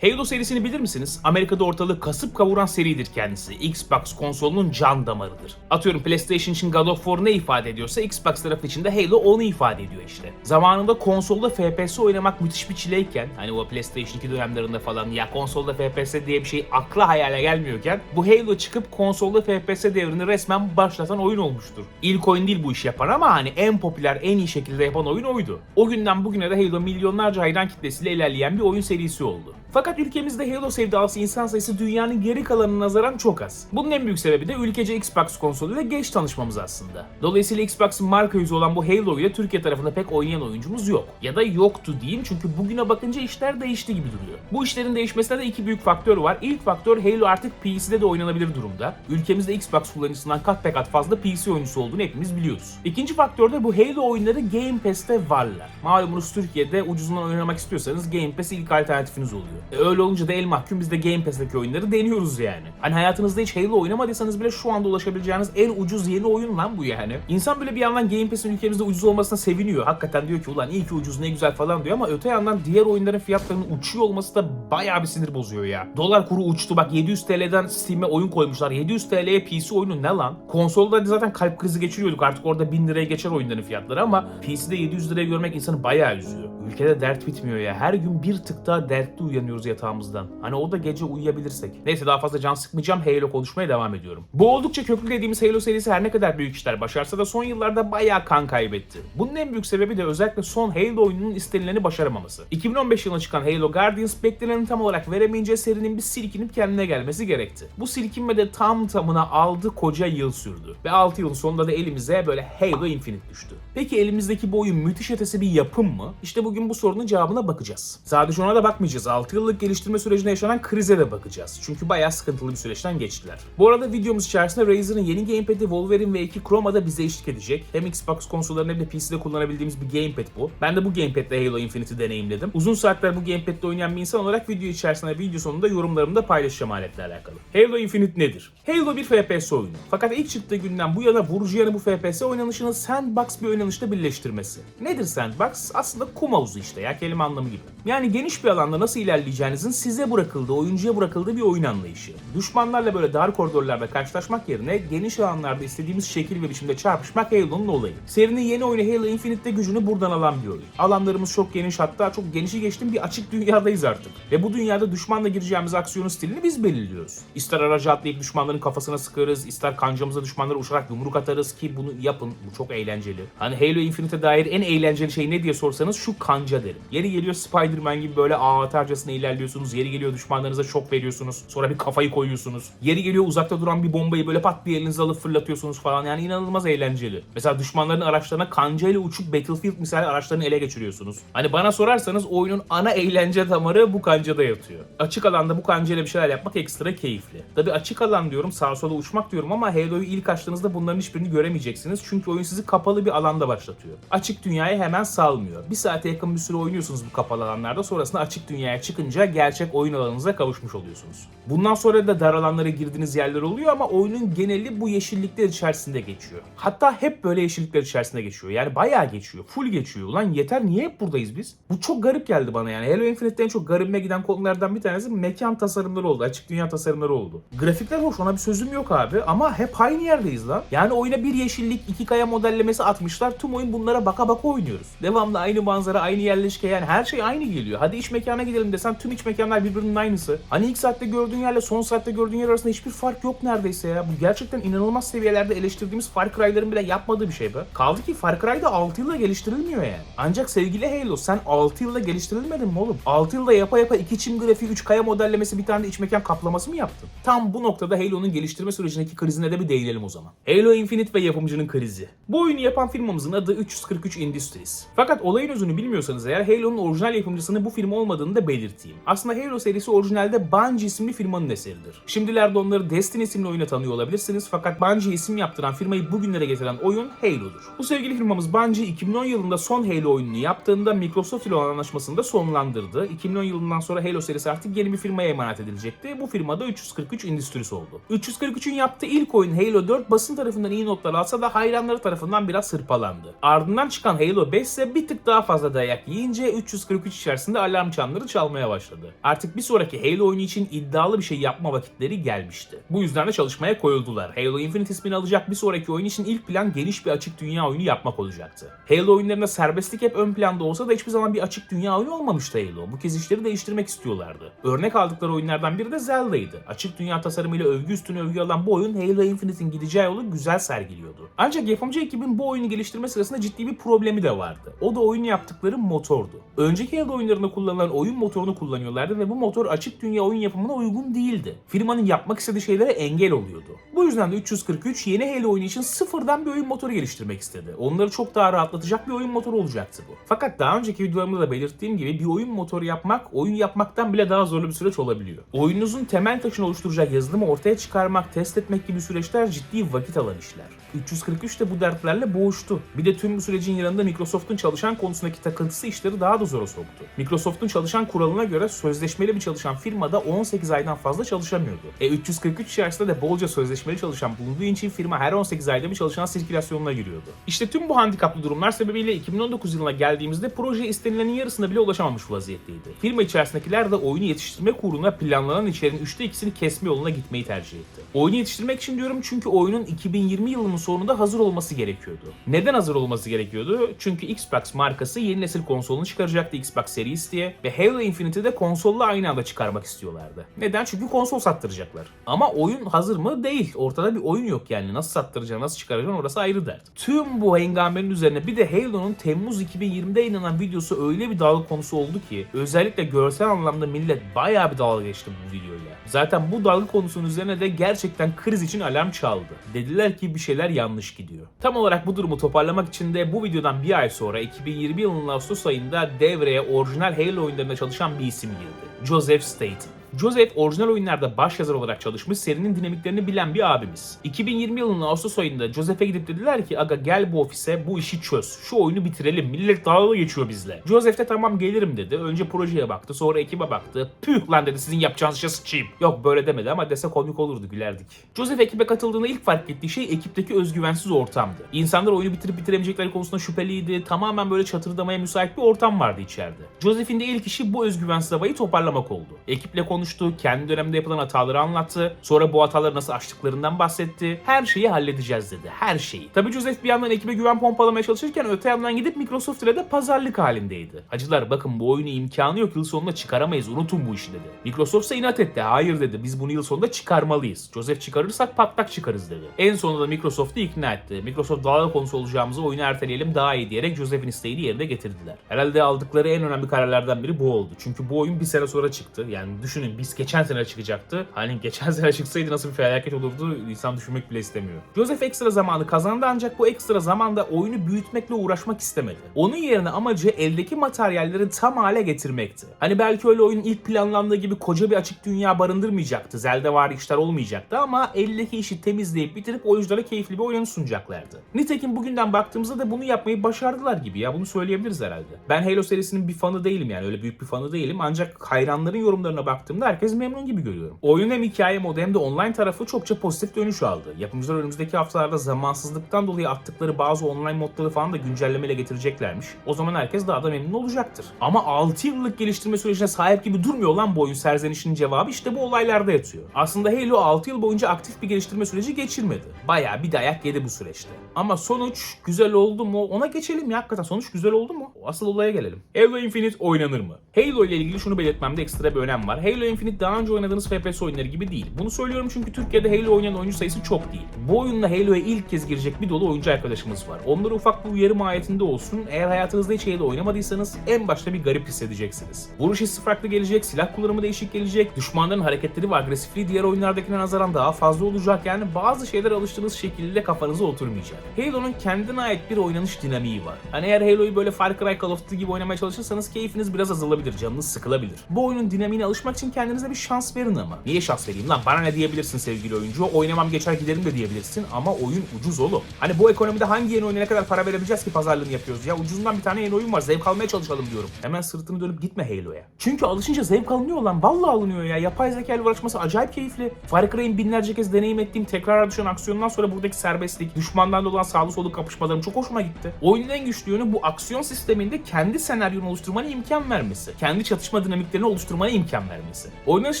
Halo serisini bilir misiniz? Amerika'da ortalığı kasıp kavuran seridir kendisi. Xbox konsolunun can damarıdır. Atıyorum PlayStation için God of War ne ifade ediyorsa Xbox tarafı için de Halo onu ifade ediyor işte. Zamanında konsolda FPS oynamak müthiş bir çileyken, hani o PlayStation 2 dönemlerinde falan ya konsolda FPS diye bir şey akla hayale gelmiyorken bu Halo çıkıp konsolda FPS devrini resmen başlatan oyun olmuştur. İlk oyun değil bu işi yapan ama hani en popüler, en iyi şekilde yapan oyun oydu. O günden bugüne de Halo milyonlarca hayran kitlesiyle ilerleyen bir oyun serisi oldu. Fakat ülkemizde Halo sevdalısı insan sayısı dünyanın geri kalanına nazaran çok az. Bunun en büyük sebebi de ülkece Xbox konsoluyla geç tanışmamız aslında. Dolayısıyla Xbox'ın marka yüzü olan bu Halo ile Türkiye tarafında pek oynayan oyuncumuz yok. Ya da yoktu diyeyim çünkü bugüne bakınca işler değişti gibi duruyor. Bu işlerin değişmesinde de iki büyük faktör var. İlk faktör Halo artık PC'de de oynanabilir durumda. Ülkemizde Xbox kullanıcısından kat be kat fazla PC oyuncusu olduğunu hepimiz biliyoruz. İkinci faktör de bu Halo oyunları Game Pass'te varlar. Malumunuz Türkiye'de ucuzundan oynamak istiyorsanız Game Pass ilk alternatifiniz oluyor. E öyle olunca da el mahkum biz de Game Pass'teki oyunları deniyoruz yani. Hani hayatınızda hiç Halo oynamadıysanız bile şu anda ulaşabileceğiniz en ucuz yeni oyun lan bu yani. İnsan böyle bir yandan Game Pass'in ülkemizde ucuz olmasına seviniyor. Hakikaten diyor ki ulan iyi ki ucuz ne güzel falan diyor ama öte yandan diğer oyunların fiyatlarının uçuyor olması da bayağı bir sinir bozuyor ya. Dolar kuru uçtu bak 700 TL'den Steam'e oyun koymuşlar. 700 TL'ye PC oyunu ne lan? Konsolda zaten kalp krizi geçiriyorduk artık orada 1000 liraya geçer oyunların fiyatları ama PC'de 700 liraya görmek insanı bayağı üzüyor. Ülkede dert bitmiyor ya. Her gün bir tık daha dertli uyanıyoruz yatağımızdan. Hani o da gece uyuyabilirsek. Neyse daha fazla can sıkmayacağım. Halo konuşmaya devam ediyorum. Bu oldukça köklü dediğimiz Halo serisi her ne kadar büyük işler başarsa da son yıllarda bayağı kan kaybetti. Bunun en büyük sebebi de özellikle son Halo oyununun istenileni başaramaması. 2015 yılında çıkan Halo Guardians bekleneni tam olarak veremeyince serinin bir silkinip kendine gelmesi gerekti. Bu silkinme de tam tamına aldı koca yıl sürdü. Ve 6 yılın sonunda da elimize böyle Halo Infinite düştü. Peki elimizdeki bu oyun müthiş ötesi bir yapım mı? İşte bugün bu sorunun cevabına bakacağız. Sadece ona da bakmayacağız. 6 yıllık geliştirme sürecinde yaşanan krize de bakacağız. Çünkü bayağı sıkıntılı bir süreçten geçtiler. Bu arada videomuz içerisinde Razer'ın yeni gamepad'i Wolverine V2 Chroma'da bize eşlik edecek. Hem Xbox konsollarında hem de PC'de kullanabildiğimiz bir gamepad bu. Ben de bu gamepad'le Halo Infinite'i deneyimledim. Uzun saatler bu gamepad'le oynayan bir insan olarak video içerisinde video sonunda yorumlarımı da paylaşacağım aletle alakalı. Halo Infinite nedir? Halo bir FPS oyunu. Fakat ilk çıktığı günden bu yana vurucu yanı bu FPS oynanışını sandbox bir oynanışla birleştirmesi. Nedir sandbox? Aslında kum havuzu işte ya kelime anlamı gibi. Yani geniş bir alanda nasıl ilerleyeceğinizin size bırakıldığı, oyuncuya bırakıldığı bir oyun anlayışı. Düşmanlarla böyle dar koridorlarda karşılaşmak yerine geniş alanlarda istediğimiz şekil ve biçimde çarpışmak Halo'nun olayı. Serinin yeni oyunu Halo Infinite'de gücünü buradan alan bir oyun. Alanlarımız çok geniş hatta çok genişi geçtim bir açık dünyadayız artık. Ve bu dünyada düşmanla gireceğimiz aksiyonun stilini biz belirliyoruz. İster araca atlayıp düşmanların kafasına sıkarız, ister kancamıza düşmanlara uçarak yumruk atarız ki bunu yapın. Bu çok eğlenceli. Hani Halo Infinite'e dair en eğlenceli şey ne diye sorsanız şu kanca derim. Yeri geliyor Spider-Man gibi böyle ağ atarcasına ilerliyorsunuz. Yeri geliyor düşmanlarınıza şok veriyorsunuz. Sonra bir kafayı koyuyorsunuz. Yeri geliyor uzakta duran bir bombayı böyle pat diye elinize alıp fırlatıyorsunuz falan. Yani inanılmaz eğlenceli. Mesela düşmanların araçlarına kancayla uçup Battlefield misali araçlarını ele geçiriyorsunuz. Hani bana sorarsanız oyunun ana eğlence damarı bu kancada yatıyor. Açık alanda bu kancayla bir şeyler yapmak ekstra keyifli. Tabi açık alan diyorum sağa sola uçmak diyorum ama Halo'yu ilk açtığınızda bunların hiçbirini göremeyeceksiniz. Çünkü oyun sizi kapalı bir alanda başlatıyor. Açık dünyaya hemen salmıyor. Bir saate yakın bir süre oynuyorsunuz bu kapalı alanlarda. Sonrasında açık dünyaya çıkınca gerçek oyun alanınıza kavuşmuş oluyorsunuz. Bundan sonra da dar alanlara girdiğiniz yerler oluyor ama oyunun geneli bu yeşillikler içerisinde geçiyor. Hatta hep böyle yeşillikler içerisinde geçiyor. Yani bayağı geçiyor. Full geçiyor. Ulan yeter niye hep buradayız biz? Bu çok garip geldi bana yani. Halo Infinite'de en çok garibime giden konulardan bir tanesi mekan tasarımları oldu. Açık dünya tasarımları oldu. Grafikler hoş ona bir sözüm yok abi ama hep aynı yerdeyiz lan. Yani oyuna bir yeşillik, iki kaya modellemesi atmışlar. Tüm oyun bunlara baka baka oynuyoruz. Devamlı aynı manzara, aynı yerleşke yani her şey aynı geliyor. Hadi iç mekana gidelim desen tüm iç mekanlar birbirinin aynısı. Hani ilk saatte gördüğün yerle son saatte gördüğün yer arasında hiçbir fark yok neredeyse ya. Bu gerçekten inanılmaz seviyelerde eleştirdiğimiz Far Cry'ların bile yapmadığı bir şey be. Kaldı ki Far Cry'da 6 yılda geliştirilmiyor yani. Ancak sevgili Halo sen 6 yılda geliştirilmedin mi oğlum? 6 yılda yapa yapa 2 çim grafiği, 3 kaya modellemesi bir tane de iç mekan kaplaması mı yaptın? Tam bu noktada Halo'nun geliştirme sürecindeki krizine de bir değinelim o zaman. Halo Infinite ve yapımcının krizi. Bu oyunu yapan firmamızın adı 343 Industries. Fakat olayın özünü bilmiyorsanız eğer Halo'nun orijinal yapımcısının bu firma olmadığını da belirteyim. Aslında Halo serisi orijinalde Bungie isimli firmanın eseridir. Şimdilerde onları Destiny isimli oyuna tanıyor olabilirsiniz fakat Bungie isim yaptıran firmayı bugünlere getiren oyun Halo'dur. Bu sevgili firmamız Bungie 2010 yılında son Halo oyununu yaptığında Microsoft ile olan anlaşmasını da sonlandırdı. 2010 yılından sonra Halo serisi artık yeni bir firmaya emanet edilecekti. Bu firma da 343 Industries oldu. 343'ün yaptığı ilk oyun Halo 4 basın tarafından iyi notlar alsa da hayranları tarafından biraz hırpalandı. Ardından çıkan Halo 5 ise bir tık daha fazla dayak yiyince 343 içerisinde alarm çanları çalmaya başladı. Artık bir sonraki Halo oyunu için iddialı bir şey yapma vakitleri gelmişti. Bu yüzden de çalışmaya koyuldular. Halo Infinite ismini alacak bir sonraki oyun için ilk plan geniş bir açık dünya oyunu yapmak olacaktı. Halo oyunlarında serbestlik hep ön planda olsa da hiçbir zaman bir açık dünya oyunu olmamıştı Halo. Bu kez işleri değiştirmek istiyorlardı. Örnek aldıkları oyunlardan biri de Zelda'ydı. Açık dünya tasarımıyla övgü üstüne övgü alan bu oyun Halo Infinite'in gideceği yolu güzel sergiliyordu. Ancak yapımcı ekibin bu oyunu geliştirme sırasında ciddi bir problemi de vardı. O da oyunu yaptıkları motordu. Önceki Halo oyunlarında kullanılan oyun motorunu kullanıyorlardı ve bu motor açık dünya oyun yapımına uygun değildi. Firmanın yapmak istediği şeylere engel oluyordu. Bu yüzden de 343 yeni Halo oyunu için sıfırdan bir oyun motoru geliştirmek istedi. Onları çok daha rahatlatacak bir oyun motoru olacaktı bu. Fakat daha önceki videolarımda da belirttiğim gibi bir oyun motoru yapmak oyun yapmaktan bile daha zorlu bir süreç olabiliyor. Oyununuzun temel taşını oluşturacak yazılımı ortaya çıkarmak, test etmek gibi süreçler ciddi vakit alan işler. 343 de bu dertlerle boğuştu. Bir de tüm bu sürecin yanında Microsoft'un çalışan konusundaki takıntısı işleri daha da zora soktu. Microsoft'un çalışan kuralına göre sözleşmeli bir çalışan firmada 18 aydan fazla çalışamıyordu. E 343 içerisinde de bolca sözleşmeli çalışan bulunduğu için firma her 18 ayda bir çalışan sirkülasyonuna giriyordu. İşte tüm bu handikaplı durumlar sebebiyle 2019 yılına geldiğimizde proje istenilenin yarısına bile ulaşamamış vaziyetteydi. Firma içerisindekiler de oyunu yetiştirmek uğruna planlanan içeriğin 3'te 2'sini kesme yoluna gitmeyi tercih etti. Oyunu yetiştirmek için diyorum çünkü oyunun 2020 yılının sonunda hazır olması gerekiyordu. Neden hazır olması gerekiyordu? Çünkü Xbox markası yeni nesil konsolunu çıkaracaktı Xbox Series diye ve Halo Infinite'i de konsolla aynı anda çıkarmak istiyorlardı. Neden? Çünkü konsol sattıracaklar. Ama oyun hazır mı? Değil. Ortada bir oyun yok yani. Nasıl sattıracaksın, nasıl çıkaracaksın orası ayrı dert. Tüm bu hengamenin üzerine bir de Halo'nun Temmuz 2020'de yayınlanan videosu öyle bir dalga konusu oldu ki özellikle görsel anlamda millet bayağı bir dalga geçti bu videoyla. Zaten bu dalga konusunun üzerine de gerçekten kriz için alarm çaldı. Dediler ki bir şeyler yanlış gidiyor. Tam olarak bu durumu toparlamak için de bu videodan bir ay sonra 2020 yılının Ağustos ayında devreye orijinal Halo oyunlarında çalışan bir isim girdi. Joseph Staten. Joseph orijinal oyunlarda başyazar olarak çalışmış serinin dinamiklerini bilen bir abimiz. 2020 yılının Ağustos ayında Joseph'e gidip dediler ki aga gel bu ofise bu işi çöz. Şu oyunu bitirelim millet dalga geçiyor bizle. Joseph de tamam gelirim dedi. Önce projeye baktı sonra ekibe baktı. Püh lan dedi sizin yapacağınız işe sıçayım. Yok böyle demedi ama dese komik olurdu gülerdik. Joseph ekibe katıldığında ilk fark ettiği şey ekipteki özgüvensiz ortamdı. İnsanlar oyunu bitirip bitiremeyecekleri konusunda şüpheliydi. Tamamen böyle çatırdamaya müsait bir ortam vardı içeride. Joseph'in de ilk işi bu özgüvensiz havayı toparlamak oldu. Ekiple konuştu, kendi döneminde yapılan hataları anlattı. Sonra bu hataları nasıl aştıklarından bahsetti. Her şeyi halledeceğiz dedi. Her şeyi. Tabii Joseph bir yandan ekibe güven pompalamaya çalışırken öte yandan gidip Microsoft ile de pazarlık halindeydi. Hacılar bakın bu oyunu imkanı yok yıl sonunda çıkaramayız unutun bu işi dedi. Microsoft ise inat etti. Hayır dedi biz bunu yıl sonunda çıkarmalıyız. Joseph çıkarırsak patlak çıkarız dedi. En sonunda da Microsoft'u ikna etti. Microsoft dalga konusu olacağımızı oyunu erteleyelim daha iyi diyerek Joseph'in isteğini yerine getirdiler. Herhalde aldıkları en önemli kararlardan biri bu oldu. Çünkü bu oyun bir sene sonra çıktı. Yani düşünün biz geçen sene çıkacaktı. Hani geçen sene çıksaydı nasıl bir felaket olurdu insan düşünmek bile istemiyor. Joseph ekstra zamanı kazandı ancak bu ekstra zamanda oyunu büyütmekle uğraşmak istemedi. Onun yerine amacı eldeki materyalleri tam hale getirmekti. Hani belki öyle oyun ilk planlandığı gibi koca bir açık dünya barındırmayacaktı. Zelda var işler olmayacaktı ama eldeki işi temizleyip bitirip oyunculara keyifli bir oyun sunacaklardı. Nitekim bugünden baktığımızda da bunu yapmayı başardılar gibi ya bunu söyleyebiliriz herhalde. Ben Halo serisinin bir fanı değilim yani öyle büyük bir fanı değilim ancak hayranların yorumlarına baktığımda herkes memnun gibi görüyorum. Oyunun hem hikaye modu hem de online tarafı çokça pozitif dönüş aldı. Yapımcılar önümüzdeki haftalarda zamansızlıktan dolayı attıkları bazı online modları falan da güncellemeyle getireceklermiş. O zaman herkes daha da memnun olacaktır. Ama 6 yıllık geliştirme sürecine sahip gibi durmuyor lan bu oyun serzenişinin cevabı işte bu olaylarda yatıyor. Aslında Halo 6 yıl boyunca aktif bir geliştirme süreci geçirmedi. Bayağı bir dayak yedi bu süreçte. Ama sonuç güzel oldu mu? Ona geçelim ya hakikaten sonuç güzel oldu mu? Asıl olaya gelelim. Halo Infinite oynanır mı? Halo ile ilgili şunu belirtmemde ekstra bir önem var. Halo Infinite daha önce oynadığınız FPS oyunları gibi değil. Bunu söylüyorum çünkü Türkiye'de Halo oynayan oyuncu sayısı çok değil. Bu oyunla Halo'ya ilk kez girecek bir dolu oyuncu arkadaşımız var. Onlara ufak bir uyarı mahiyetinde olsun. Eğer hayatınızda hiç Halo oynamadıysanız en başta bir garip hissedeceksiniz. Vuruş hissi farklı gelecek, silah kullanımı değişik gelecek, düşmanların hareketleri ve agresifliği diğer oyunlardakine nazaran daha fazla olacak. Yani bazı şeyler alıştığınız şekilde kafanıza oturmayacak. Halo'nun kendine ait bir oynanış dinamiği var. Hani eğer Halo'yu böyle Far Cry Call of Duty gibi oynamaya çalışırsanız keyfiniz biraz azalabilir, canınız sıkılabilir. Bu oyunun dinamiğine alışmak için kendinize bir şans verin ama. Niye şans vereyim lan? Bana ne diyebilirsin sevgili oyuncu? Oynamam geçer giderim de diyebilirsin ama oyun ucuz oğlum. Hani bu ekonomide hangi yeni oyuna ne kadar para verebileceğiz ki pazarlığını yapıyoruz ya? Ucuzundan bir tane yeni oyun var. Zevk almaya çalışalım diyorum. Hemen sırtını dönüp gitme Halo'ya. Çünkü alışınca zevk alınıyor lan. Vallahi alınıyor ya. Yapay zeka ile uğraşması acayip keyifli. Far Cry'in binlerce kez deneyim ettiğim tekrar düşen aksiyondan sonra buradaki serbestlik, düşmanlarla olan sağlı soluk kapışmalarım çok hoşuma gitti. Oyunun en güçlü yönü bu aksiyon sisteminde kendi senaryonu oluşturmana imkan vermesi. Kendi çatışma dinamiklerini oluşturmana imkan vermesi. Oynanış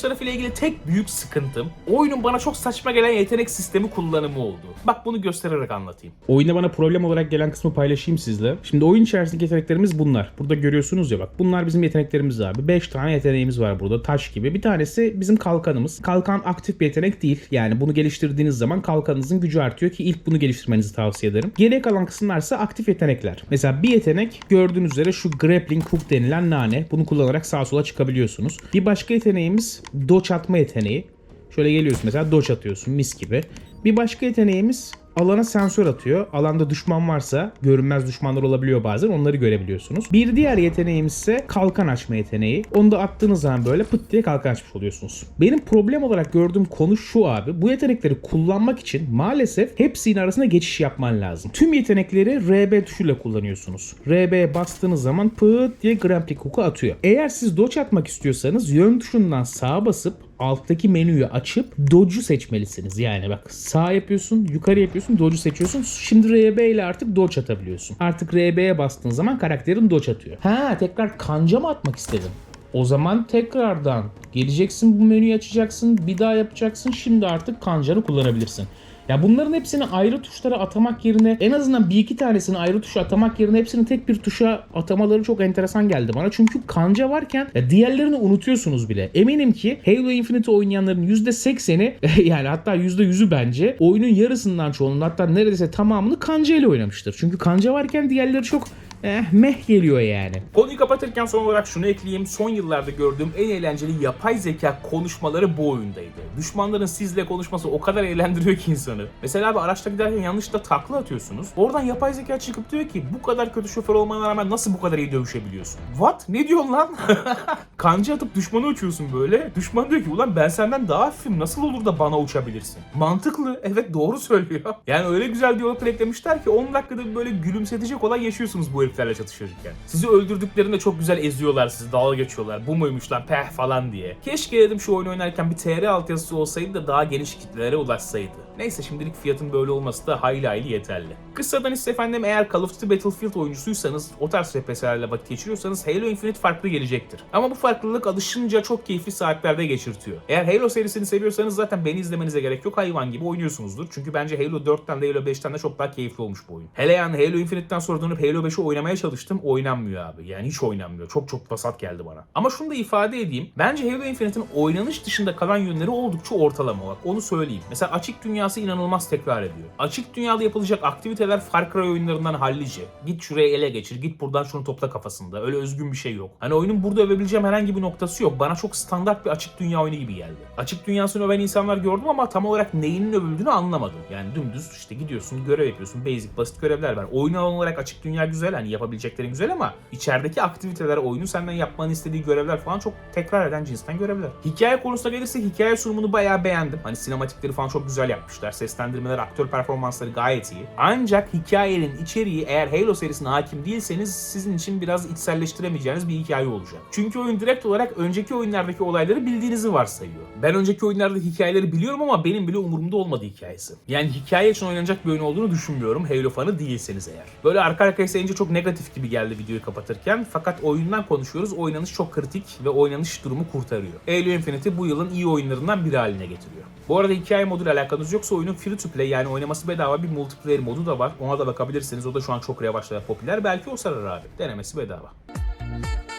tarafıyla ilgili tek büyük sıkıntım oyunun bana çok saçma gelen yetenek sistemi kullanımı oldu. Bak bunu göstererek anlatayım. Oyunda bana problem olarak gelen kısmı paylaşayım sizle. Şimdi oyun içerisindeki yeteneklerimiz bunlar. Burada görüyorsunuz ya bak. Bunlar bizim yeteneklerimiz abi. 5 tane yeteneğimiz var burada. Taş gibi. Bir tanesi bizim kalkanımız. Kalkan aktif bir yetenek değil. Yani bunu geliştirdiğiniz zaman kalkanınızın gücü artıyor ki ilk bunu geliştirmenizi tavsiye ederim. Geriye kalan kısımlar ise aktif yetenekler. Mesela bir yetenek gördüğünüz üzere şu grappling hook denilen nane. Bunu kullanarak sağa sola çıkabiliyorsunuz. Bir başka yeteneğimiz dodge atma yeteneği. Şöyle geliyorsun mesela dodge atıyorsun mis gibi. Bir başka yeteneğimiz alana sensör atıyor. Alanda düşman varsa görünmez düşmanlar olabiliyor bazen onları görebiliyorsunuz. Bir diğer yeteneğimiz ise kalkan açma yeteneği. Onu da attığınız zaman böyle pıt diye kalkan açmış oluyorsunuz. Benim problem olarak gördüğüm konu şu abi. Bu yetenekleri kullanmak için maalesef hepsinin arasında geçiş yapman lazım. Tüm yetenekleri RB tuşuyla kullanıyorsunuz. RB'ye bastığınız zaman pıt diye grappling hook'u atıyor. Eğer siz dodge atmak istiyorsanız yön tuşundan sağa basıp alttaki menüyü açıp dodge'u seçmelisiniz. Yani bak sağ yapıyorsun, yukarı yapıyorsun, dodge'u seçiyorsun. Şimdi RB ile artık dodge atabiliyorsun. Artık RB'ye bastığın zaman karakterin dodge atıyor. Ha tekrar kanca mı atmak istedin? O zaman tekrardan geleceksin bu menüyü açacaksın, bir daha yapacaksın. Şimdi artık kancanı kullanabilirsin. Ya bunların hepsini ayrı tuşlara atamak yerine en azından bir iki tanesini ayrı tuşa atamak yerine hepsini tek bir tuşa atamaları çok enteresan geldi bana. Çünkü kanca varken ya diğerlerini unutuyorsunuz bile. Eminim ki Halo Infinite oynayanların %80'i yani hatta %100'ü bence oyunun yarısından çoğunun hatta neredeyse tamamını kanca ile oynamıştır. Çünkü kanca varken diğerleri çok eh, meh geliyor yani. Konuyu kapatırken son olarak şunu ekleyeyim. Son yıllarda gördüğüm en eğlenceli yapay zeka konuşmaları bu oyundaydı. Düşmanların sizle konuşması o kadar eğlendiriyor ki insanı. Mesela abi araçta giderken yanlışlıkla takla atıyorsunuz. Oradan yapay zeka çıkıp diyor ki bu kadar kötü şoför olmana rağmen nasıl bu kadar iyi dövüşebiliyorsun? What? Ne diyorsun lan? Kanca atıp düşmanı uçuyorsun böyle. Düşman diyor ki ulan ben senden daha hafifim nasıl olur da bana uçabilirsin? Mantıklı. Evet doğru söylüyor. Yani öyle güzel diyaloglar eklemişler ki 10 dakikada böyle gülümsetecek olay yaşıyorsunuz bu heriflerle çatışırken. Sizi öldürdüklerinde çok güzel eziyorlar sizi dalga geçiyorlar. Bu muymuş lan peh falan diye. Keşke dedim şu oyunu oynarken bir TR altyazısı olsaydı da daha geniş kitlelere ulaşsaydı. Neyse şimdilik fiyatın böyle olması da hayli hayli yeterli. Kısadan ise efendim eğer Call of Duty Battlefield oyuncusuysanız o tarz FPS'lerle vakit geçiriyorsanız Halo Infinite farklı gelecektir. Ama bu farklılık alışınca çok keyifli saatlerde geçirtiyor. Eğer Halo serisini seviyorsanız zaten beni izlemenize gerek yok hayvan gibi oynuyorsunuzdur. Çünkü bence Halo 4'ten de Halo 5'ten de çok daha keyifli olmuş bu oyun. Hele yani Halo Infinite'den sonra dönüp Halo 5'i oynamaya çalıştım. Oynanmıyor abi. Yani hiç oynanmıyor. Çok çok vasat geldi bana. Ama şunu da ifade edeyim. Bence Halo Infinite'in oynanış dışında kalan yönleri oldukça ortalama bak. Onu söyleyeyim. Mesela açık dünyası inanılmaz tekrar ediyor. Açık dünyada yapılacak aktiviteler Far Cry oyunlarından hallice. Git şuraya ele geçir, git buradan şunu topla kafasında. Öyle özgün bir şey yok. Hani oyunun burada övebileceğim herhangi bir noktası yok. Bana çok standart bir açık dünya oyunu gibi geldi. Açık dünyasını öven insanlar gördüm ama tam olarak neyinin övüldüğünü anlamadım. Yani dümdüz işte gidiyorsun, görev yapıyorsun, basic basit görevler var. Oyun olarak açık dünya güzel hani yapabileceklerin güzel ama içerideki aktiviteler, oyunun senden yapmanı istediği görevler falan çok tekrar eden cinsten görevler. Hikaye konusuna gelirse hikaye sunumunu bayağı beğendim. Hani sinematikleri falan çok güzel yapmışlar. Seslendirmeler, aktör performansları gayet iyi. Ancak hikayenin içeriği eğer Halo serisine hakim değilseniz sizin için biraz içselleştiremeyeceğiniz bir hikaye olacak. Çünkü oyun direkt olarak önceki oyunlardaki olayları bildiğinizi varsayıyor. Ben önceki oyunlarda hikayeleri biliyorum ama benim bile umurumda olmadı hikayesi. Yani hikaye için oynanacak bir oyun olduğunu düşünmüyorum Halo fanı değilseniz eğer. Böyle arka arkaya sayınca çok negatif gibi geldi videoyu kapatırken fakat oyundan konuşuyoruz. Oynanış çok kritik ve oynanış durumu kurtarıyor. Halo Infinity bu yılın iyi oyunlarından biri haline getiriyor. Bu arada hikaye moduyla alakanız yoksa oyunun free to play yani oynaması bedava bir multiplayer modu da var. Ona da bakabilirsiniz. O da şu an çok revaçta popüler. Belki o sarar abi. Denemesi bedava.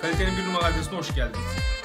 Kalitenin bir numaralı adresine hoş geldiniz.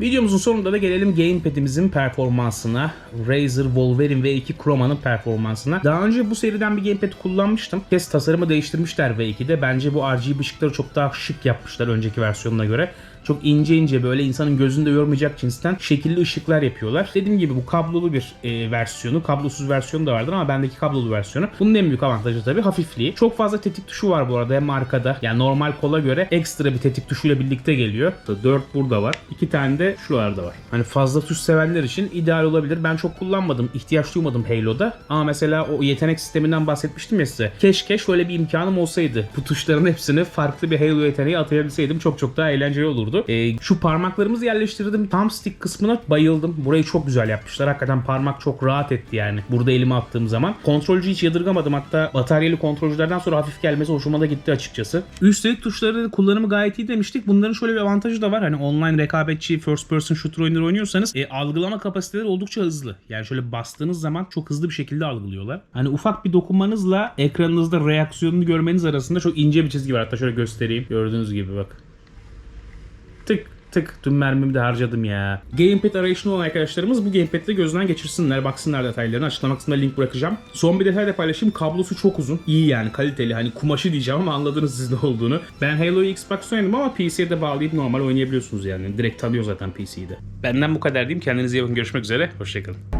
Videomuzun sonunda da gelelim gamepad'imizin performansına. Razer Wolverine V2 Chroma'nın performansına. Daha önce bu seriden bir gamepad kullanmıştım. Kes tasarımı değiştirmişler V2'de. Bence bu RGB ışıkları çok daha şık yapmışlar önceki versiyonuna göre. Çok ince ince böyle insanın gözünde yormayacak cinsten şekilli ışıklar yapıyorlar. Dediğim gibi bu kablolu bir e, versiyonu. Kablosuz versiyonu da vardır ama bendeki kablolu versiyonu. Bunun en büyük avantajı tabii hafifliği. Çok fazla tetik tuşu var bu arada hem arkada. Yani normal kola göre ekstra bir tetik tuşuyla birlikte geliyor. 4 burada var. 2 tane de şuralarda var. Hani fazla tuş sevenler için ideal olabilir. Ben çok kullanmadım. ihtiyaç duymadım Halo'da. Ama mesela o yetenek sisteminden bahsetmiştim ya size. Keşke şöyle bir imkanım olsaydı. Bu tuşların hepsini farklı bir Halo yeteneği atayabilseydim çok çok daha eğlenceli olurdu. Ee, şu parmaklarımızı yerleştirdim. Tam stick kısmına bayıldım. Burayı çok güzel yapmışlar. Hakikaten parmak çok rahat etti yani. Burada elime attığım zaman. Kontrolcü hiç yadırgamadım. Hatta bataryalı kontrolcülerden sonra hafif gelmesi hoşuma da gitti açıkçası. Üstelik tuşları kullanımı gayet iyi demiştik. Bunların şöyle bir avantajı da var. Hani online rekabetçi first person shooter oyunları oynuyorsanız e, algılama kapasiteleri oldukça hızlı. Yani şöyle bastığınız zaman çok hızlı bir şekilde algılıyorlar. Hani ufak bir dokunmanızla ekranınızda reaksiyonunu görmeniz arasında çok ince bir çizgi var. Hatta şöyle göstereyim. Gördüğünüz gibi bak. Tık tık tüm mermimi de harcadım ya. Gamepad arayışında olan arkadaşlarımız bu gamepad'de gözden geçirsinler, baksınlar detaylarını. Açıklama kısmına link bırakacağım. Son bir detay da paylaşayım. Kablosu çok uzun. İyi yani kaliteli. Hani kumaşı diyeceğim ama anladınız siz ne olduğunu. Ben Halo'yu Xbox oynadım ama PC'ye de bağlayıp normal oynayabiliyorsunuz yani. Direkt tanıyor zaten PC'yi de. Benden bu kadar diyeyim. Kendinize iyi bakın. Görüşmek üzere. Hoşçakalın.